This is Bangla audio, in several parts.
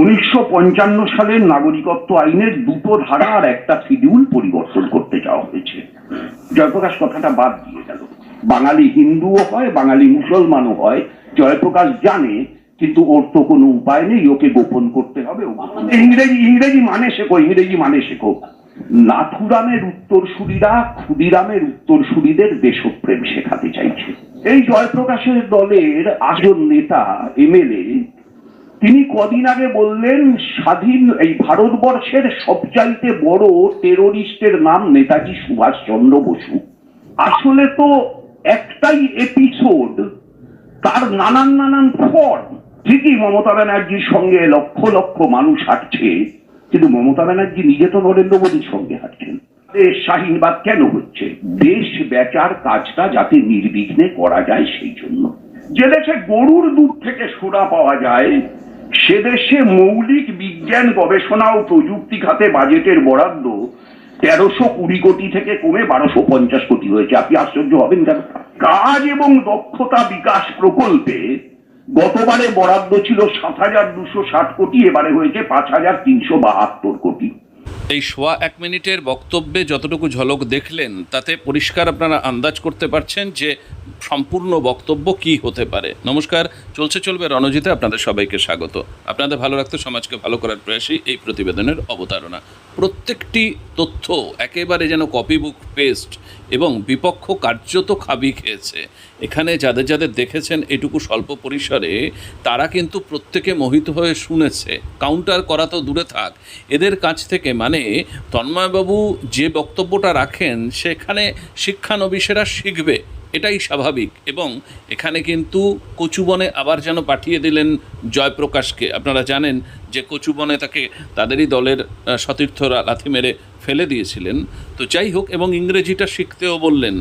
উনিশশো পঞ্চান্ন সালের নাগরিকত্ব আইনের দুটো ধারা আর একটা শিডিউল পরিবর্তন করতে যাওয়া হয়েছে। জয়প্রকাশ কথাটা বাদ দিয়ে গেল। বাঙালি হিন্দুও হয়, বাঙালি মুসলমানও হয়। জয়প্রকাশ জানে, কিন্তু ওর তো কোনো উপায় নেই, ওকে গোপন করতে হবে। ইংরেজি ইংরেজি মানে শেখো, ইংরেজি মানে শেখো। নাথুরামের উত্তরসূরিরা ক্ষুদিরামের উত্তরসূরিদের দেশপ্রেম শেখাতে চাইছে। এই জয়প্রকাশের দলের আজন নেতা, এমএলএ তিনি কদিন আগে বললেন, স্বাধীন এই ভারতবর্ষের সবচাইতে বড় টেরোরিস্টের নাম নেতাজি সুভাষচন্দ্র বসু। আসলে তো একটাই এপিসোড তার নানান নানান ফর্ম ঠিকই মমতা ব্যানার্জির সঙ্গে লক্ষ লক্ষ মানুষ হাঁটছে, কিন্তু মমতা ব্যানার্জি নিজে তো নরেন্দ্র মোদীর সঙ্গে হাঁটছেন। দেশ শাহিনবাদ কেন হচ্ছে? দেশ বেচার কাজটা যাতে নির্বিঘ্নে করা যায় সেই জন্য। যে দেশে গরুর দুধ থেকে সোনা পাওয়া যায় সে দেশে মৌলিক বিজ্ঞান, গবেষণা ও প্রযুক্তি খাতে বাজেটের বরাদ্দ তেরোশো কুড়ি কোটি থেকে কমে বারোশো পঞ্চাশ কোটি হয়েছে। আপনি আশ্চর্য হবেন কেন কাজ এবং দক্ষতা বিকাশ প্রকল্পে গতবারে বরাদ্দ ছিল সাত হাজার দুশো ষাট কোটি, এবারে হয়েছে পাঁচ হাজার তিনশো বাহাত্তর কোটি। এই সোয়া এক মিনিটের বক্তব্যে যতটুকু ঝলক দেখলেন, তাতে পরিষ্কার আপনারা আন্দাজ করতে পারছেন যে সম্পূর্ণ বক্তব্য কি হতে পারে। নমস্কার, চলছে চলবে রণজিতে, আপনাদের সবাইকে স্বাগত। আপনাদের ভালো রাখতে সমাজকে ভালো করার প্রয়াসই এই প্রতিবেদনের অবতারণা। প্রত্যেকটি তথ্য একেবারে যেন কপি বুক পেস্ট এবং বিপক্ষ কার্যত খাবি খেয়েছে। এখানে যাদের যাদের দেখেছেন এটুকু স্বল্প পরিসরে, তারা কিন্তু প্রত্যেকে মোহিত হয়ে শুনেছে। কাউন্টার করা তো দূরে থাক। এদের কাছ থেকে মানে তন্ময়বাবু যে বক্তব্যটা রাখেন, সেখানে শিক্ষানবিশেরা শিখবে। এটাই স্বাভাবিক। এবং এখানে কিন্তু কচুবনে আবার যেন পাঠিয়ে দিলেন জয়প্রকাশকে। আপনারা জানেন যে কচুবনে তাকে তাদেরই দলের সতীর্থরা লাথি মেরে ফেলে দিয়েছিলেন। তো যাই হোক, এবং ইংরেজিটা শিখতেও বললেন,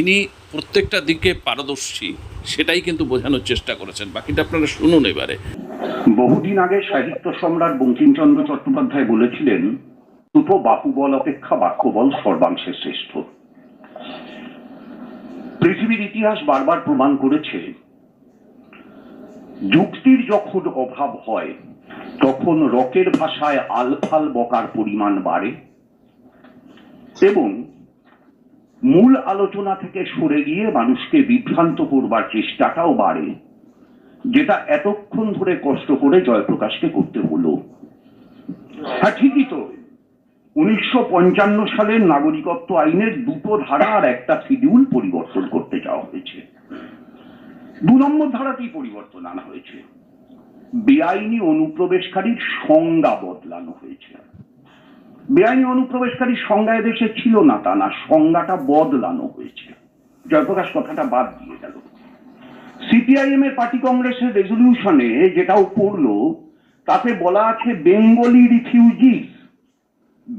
ইনি প্রত্যেকটা দিকে পারদর্শী। সেটাই কিন্তু বোঝানোর চেষ্টা করেছেন। বাকিটা আপনারা শুনুন এবারে। বহুদিন আগে সাহিত্য সম্রাট বঙ্কিমচন্দ্র চট্টোপাধ্যায় বলেছিলেন দুটো বাহুবল অপেক্ষা বাক্যবল সর্বাংশে শ্রেষ্ঠ। পৃথিবীর ইতিহাস বারবার প্রমাণ করেছে, যুক্তির যখন অভাব হয়, তখন রকের ভাষায় আলফাল বকার পরিমাণ বাড়ে এবং মূল আলোচনা থেকে সরে গিয়ে মানুষকে বিভ্রান্ত করবার চেষ্টাটাও বাড়ে, যেটা এতক্ষণ ধরে কষ্ট করে জয়প্রকাশকে করতে হলো। হ্যাঁ ঠিকই তো। উনিশশো পঞ্চান্ন সালের নাগরিকত্ব আইনের দুটো ধারা আর একটা শিডিউল পরিবর্তন করতে যাওয়া হয়েছে। দু নম্বর ধারাতেই পরিবর্তন আনা হয়েছে। বেআইনি অনুপ্রবেশকারীর সংজ্ঞা বদলানো হয়েছে। বেআইনি অনুপ্রবেশকারীর সংজ্ঞা এদেশে ছিল না তা না, সংজ্ঞাটা বদলানো হয়েছে। জয়প্রকাশ কথাটা বাদ দিয়ে গেল। সিপিআইএম এর পার্টি কংগ্রেসের রেজলিউশনে যেটাও পড়ল, তাতে বলা আছে Bengali refugees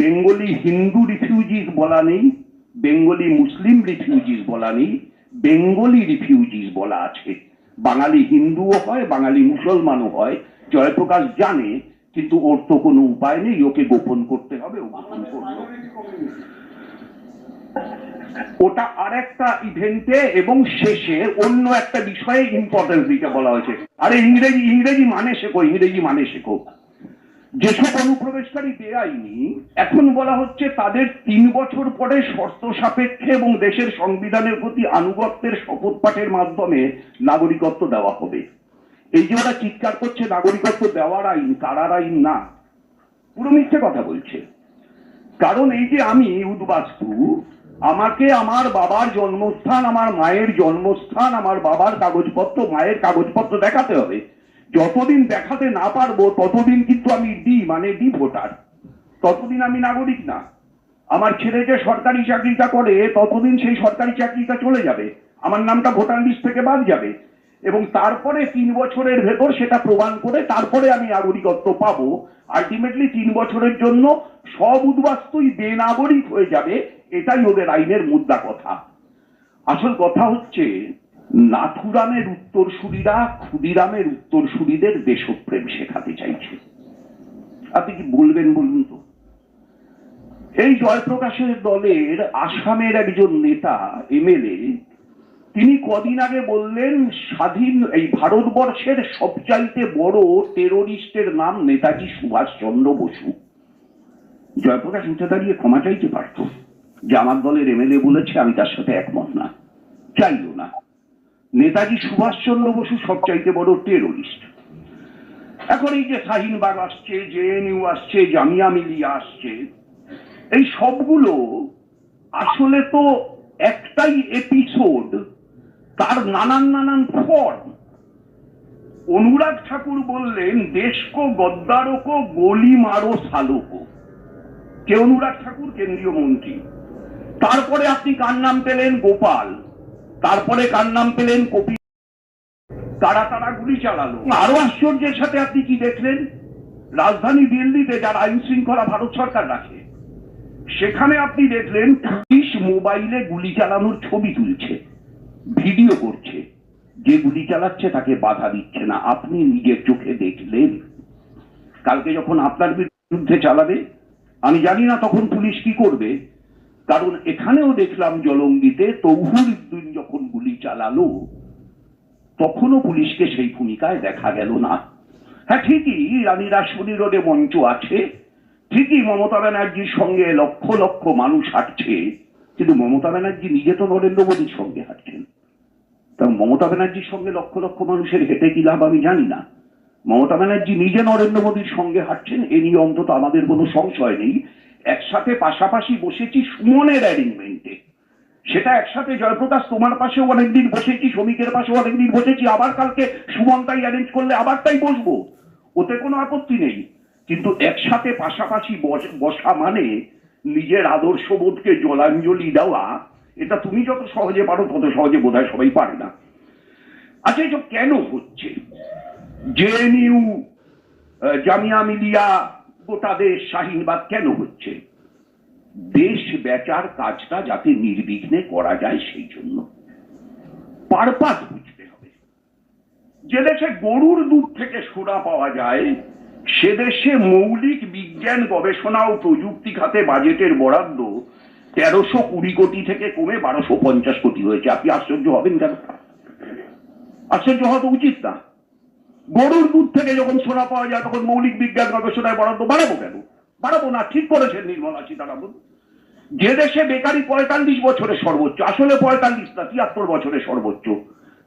Bengali Hindu refugees বলা নেই, বেঙ্গলি মুসলিম রিফিউজিস বলা নেই, বেঙ্গলি রিফিউজিস বলা আছে। বাঙালি হিন্দুও হয়, বাঙালি মুসলমানও হয়, জয়প্রকাশ জানে, কিন্তু ওর তো কোনো উপায় নেই, ওকে গোপন করতে হবে, ও গোপন করল। ওটা আরেকটা ইভেন্টে এবং শেষে অন্য একটা বিষয়ে ইম্পর্টেন্স দিতে বলা হয়েছে। আরে ইংরেজি ইংরেজি মানে শেখো, ইংরেজি মানে শেখো। যেসব অনুপ্রবেশকারী বেআইনি, এখন বলা হচ্ছে তাদের তিন বছর পরে শর্ত সাপেক্ষে এবং দেশের সংবিধানের প্রতি আনুগত্যের শপথ পাঠের মাধ্যমে নাগরিকত্ব দেওয়া হবে। এই যে ওরা চিৎকার করছে নাগরিকত্ব দেওয়ার আইন, কারার আইন না। পুরো মিথ্যে কথা বলছে। কারণ এই যে আমি, উদ্বাস্তু, আমাকে আমার বাবার জন্মস্থান, আমার মায়ের জন্মস্থান, আমার বাবার কাগজপত্র, মায়ের কাগজপত্র দেখাতে হবে। যতদিন দেখাতে না পারব, ততদিন কিন্তু আমি ডি মানে ডি ভোটার ততদিন আমি নাগরিক না। আমার ছেলে যে সরকারি চাকরিটা করে, ততদিন সেই সরকারি চাকরিটা চলে যাবে। আমার নামটা ভোটার লিস্ট থেকে বাদ যাবে। এবং তারপরে তিন বছরের ভেতর সেটা প্রমাণ করে তারপরে আমি নাগরিকত্ব পাবো। আলটিমেটলি তিন বছরের জন্য সব উদ্বাস্তুই বেনাগরিক হয়ে যাবে, এটাই ওদের আইনের মুদ্রা কথা। আসল কথা হচ্ছে নাথুরামের উত্তরসূরিরা ক্ষুদিরামের উত্তরসূরিদের দেশপ্রেম শেখাতে চাইছে। আপনি কি বলবেন বলুন তো? এই জয়প্রকাশের দলের আসামের একজন নেতা এমএলএ তিনি কদিন আগে বললেন, স্বাধীন এই ভারতবর্ষের সবচাইতে বড় টেরোরিস্টের নাম নেতাজি সুভাষচন্দ্র বসু। জয়প্রকাশ উঠে দাঁড়িয়ে ক্ষমা চাইতে পারত। যে আমার দলের এমএলএ বলেছে, আমি তার সাথে একমত না। চাইল না। নেতাজি সুভাষচন্দ্র বসু সবচাইতে বড় টেরোরিস্ট এখন এই যে শাহিনবাগ আসছে জেএনইউ আসছে, জামিয়া মিলিয়া আসছে, এই সবগুলো আসলে তো একটাই এপিসোড তার নানান নানান ফর্ম অনুরাগ ঠাকুর বললেন, দেশকো গদ্দারকো, গলি মারো সালোকো। কে অনুরাগ ঠাকুর? কেন্দ্রীয় মন্ত্রী। তারপরে আপনি কার নাম পেলেন? গোপাল। তারপরে কার নাম পেলেন কপি? তারা তারা গুলি চালালো। আরও আশ্চর্যের সাথে আপনি কি দেখলেন? রাজধানী দিল্লিতে যার আইন শৃঙ্খলা ভারত সরকার রাখে, সেখানে আপনি দেখলেন পুলিশ মোবাইলে গুলি চালানোর ছবি তুলছে, ভিডিও করছে। যে গুলি চালাচ্ছে তাকে বাধা দিচ্ছে না। আপনি নিজের চোখে দেখলেন। কালকে যখন আপনার বিরুদ্ধে চালাবে, আমি জানি না তখন পুলিশ কি করবে। কারণ এখানেও দেখলাম জলঙ্গিতে তৌহুরুদ্দিন যখন গুলি চালালো, তখনও পুলিশকে সেই ভূমিকায় দেখা গেল না। হ্যাঁ ঠিকই রানী রাসমণি রোডে মঞ্চ আছে, ঠিকই মমতা ব্যানার্জির সঙ্গে লক্ষ লক্ষ মানুষ হাঁটছে, কিন্তু মমতা ব্যানার্জি নিজে তো নরেন্দ্র মোদীর সঙ্গে হাঁটছেন। তা মমতা ব্যানার্জির সঙ্গে লক্ষ লক্ষ মানুষের হেঁটে কি লাভ আমি জানি না। মমতা ব্যানার্জি নিজে নরেন্দ্র মোদীর সঙ্গে হাঁটছেন, এ নিয়ে অন্তত আমাদের কোনো সংশয় নেই। একসাথে পাশাপাশি বসেছি সুমনের অ্যারেঞ্জমেন্টে সেটা একসাথে জয়প্রকাশ তোমার পাশেও অনেকদিন বসেছি শ্রমিকের পাশেও অনেকদিন বসেছি, আবার কালকে সুমন তাই অ্যারেঞ্জ করলে আবার তাই বসবো। ওতে কোনো আপত্তি নেই। কিন্তু একসাথে পাশাপাশি বস- মানে নিজের আদর্শবোধকে জলাঞ্জলি দেওয়া, এটা তুমি যত সহজে পারো তত সহজে বোধহয় সবাই পারে না। আচ্ছা এসব কেন হচ্ছে? জেএনইউ জামিয়া মিলিয়া দেশ শাহিনবাগ কেন হচ্ছে? দেশ বেচার কাজটা যাতে নির্বিঘ্নে করা যায় সেই জন্য। পারপাস বুঝতে হবে। যে দেশে গরুর দুধ থেকে সোনা পাওয়া যায়, সে দেশে মৌলিক বিজ্ঞান, গবেষণা ও প্রযুক্তি খাতে বাজেটের বরাদ্দ তেরোশো কুড়ি কোটি থেকে কমে বারোশো পঞ্চাশ কোটি হয়েছে। আপনি আশ্চর্য হবেন কেন? আশ্চর্য হওয়া তো উচিত না। গরুর দুধ থেকে যখন সোনা পাওয়া যায়, তখন মৌলিক বিজ্ঞান গবেষণায় বরাদ্দ বাড়াবো কেন? বাড়াবো না, ঠিক করেছেন নির্মলা সীতারামন। যে দেশে বেকারি পঁয়তাল্লিশ বছরের সর্বোচ্চ, আসলে পঁয়তাল্লিশ না, তিয়াত্তর বছরের সর্বোচ্চ,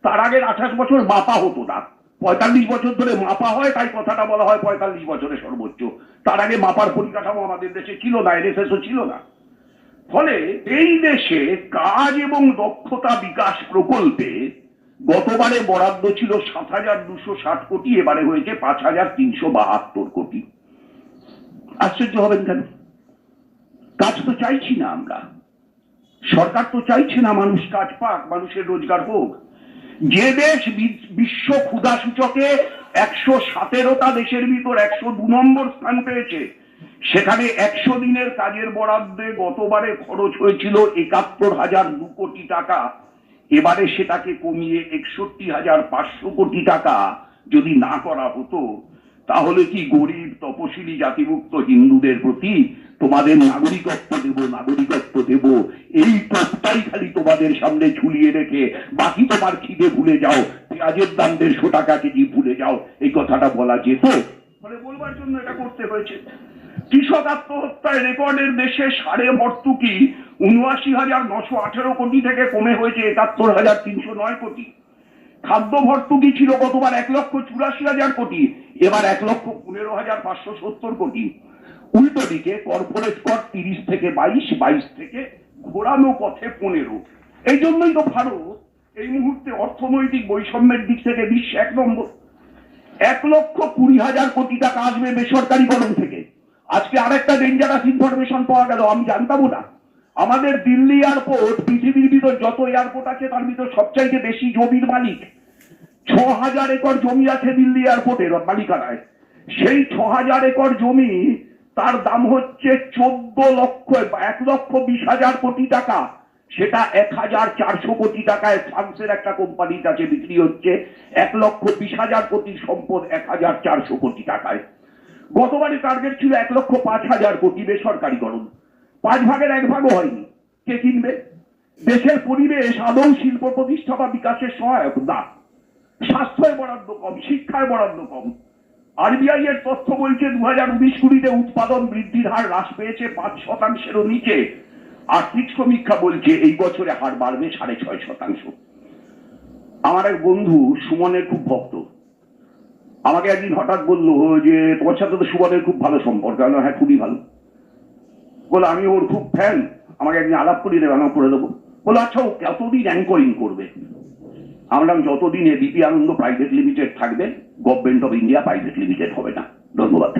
তার আগের আঠাশ বছর মাপা হতো না। পঁয়তাল্লিশ বছর ধরে মাপা হয়, তাই কথাটা বলা হয় পঁয়তাল্লিশ বছরের সর্বোচ্চ। তার আগে মাপার পরিকাঠামো আমাদের দেশে ছিল না, এনএসএসও ছিল না। ফলে এই দেশে কাজ এবং দক্ষতা বিকাশ প্রকল্পে গতবারে বরাদ্দ ছিল সাত হাজার দুশো ষাট কোটি, এবারে হয়েছে পাঁচ হাজার তিনশো বাহাত্তর কোটি। আশ্চর্য হবেন কেন? কাজ তো চাইছি না আমরা। সরকার তো চাইছে না মানুষ কাজ পাক, মানুষের রোজগার হোক। যে দেশ বিশ্ব ক্ষুধা সূচকে একশো সতেরোটা দেশের ভিতর একশো দু নম্বর স্থান পেয়েছে, সেখানে একশো দিনের কাজের বরাদ্দে গতবারে খরচ হয়েছিল একাত্তর হাজার দু কোটি টাকা। এবারে সেটাকে কমিয়ে একষট্টি হাজার পাঁচশো কোটি টাকা যদি না করা হতো, তাহলে কি গরিব, তপশিলি জাতিভুক্ত হিন্দুদের প্রতি তোমাদের নাগরিকত্ব দেব নাগরিকত্ব দেব? এই প্রস্তাই খালি তোমাদের সামনে ঝুলিয়ে রেখে বাকি তোমার খিদে ভুলে যাও, পেঁয়াজের দাম দেড়শো টাকা কেজি ভুলে যাও, এই কথাটা বলা যেত? ফলে বলবার জন্য এটা করতে হয়েছে। কৃষক আত্মহত্যায় রেকর্ডের দেশে সাড়ে ভর্তুকি উনআশি হাজার নশো আঠেরো কোটি থেকে কমে হয়েছে একাত্তর হাজার তিনশো নয় কোটি। খাদ্য ভর্তুকি ছিল গতবার এক লক্ষ চুরাশি হাজার কোটি, এবার এক লক্ষ পনেরো হাজার পাঁচশো সত্তর কোটি। উল্টো দিকে কর্পোরেট কর তিরিশ থেকে বাইশ বাইশ থেকে ঘোরানো পথে পনেরো। এই জন্যই তো ভারত এই মুহূর্তে অর্থনৈতিক বৈষম্যের দিক থেকে বিশ্ব এক নম্বর। এক লক্ষ কুড়ি হাজার কোটি টাকা আসবে বেসরকারি কলম থেকে। আজকে আরেকটা ডেঞ্জারাস ইনফরমেশন পাওয়া গেল, আমি জানতামও না। আমাদের দিল্লি এয়ারপোর্ট পৃথিবীর ভিতর যত এয়ারপোর্ট আছে, তার ভিতর সবচাইতে বেশি জমির মালিক ছ হাজার একর জমি আছে দিল্লি এয়ারপোর্টের মালিকানায়। সেই ছ হাজার একর জমি, তার দাম হচ্ছে চোদ্দ লক্ষ, এক লক্ষ বিশ হাজার কোটি টাকা। সেটা এক হাজার চারশো কোটি টাকায় ফ্রান্সের একটা কোম্পানির কাছে বিক্রি হচ্ছে। এক লক্ষ বিশ হাজার কোটি সম্পদ এক হাজার চারশো কোটি টাকায়। গতবারে টার্গেট ছিল এক লক্ষ পাঁচ হাজার কোটি বেসরকারিকরণ পাঁচ ভাগের এক ভাগও হয়নি। কে কিনবে? দেশের পরিবেশ, আদৌ শিল্প প্রতিষ্ঠা বা বিকাশের সহায়ক? না। স্বাস্থ্যের বরাদ্দ কম শিক্ষার বরাদ্দ কম। আরবিআই এর তথ্য বলছে দু হাজার উনিশ কুড়িতে উৎপাদন বৃদ্ধির হার হ্রাস পেয়েছে পাঁচ শতাংশেরও নিচে। আর্থিক সমীক্ষা বলছে, এই বছরে হার বাড়বে সাড়ে ছয় শতাংশ। আমার এক বন্ধু সুমনের খুব ভক্ত। আমাকে একদিন হঠাৎ বলল যে, তোমার সাথে তো সুমনের খুব ভালো সম্পর্ক। হ্যাঁ খুবই ভালো। বলে, আমি ওর খুব ফ্যান আমাকে একদিন আলাপ করি দেবে, আমি করে দেবো। বলে আচ্ছা ও কতদিন অ্যাঙ্করিং করবে, আমরা যতদিন এবিপি আনন্দ প্রাইভেট লিমিটেড থাকবে government of India private limited হবে না। ধন্যবাদ।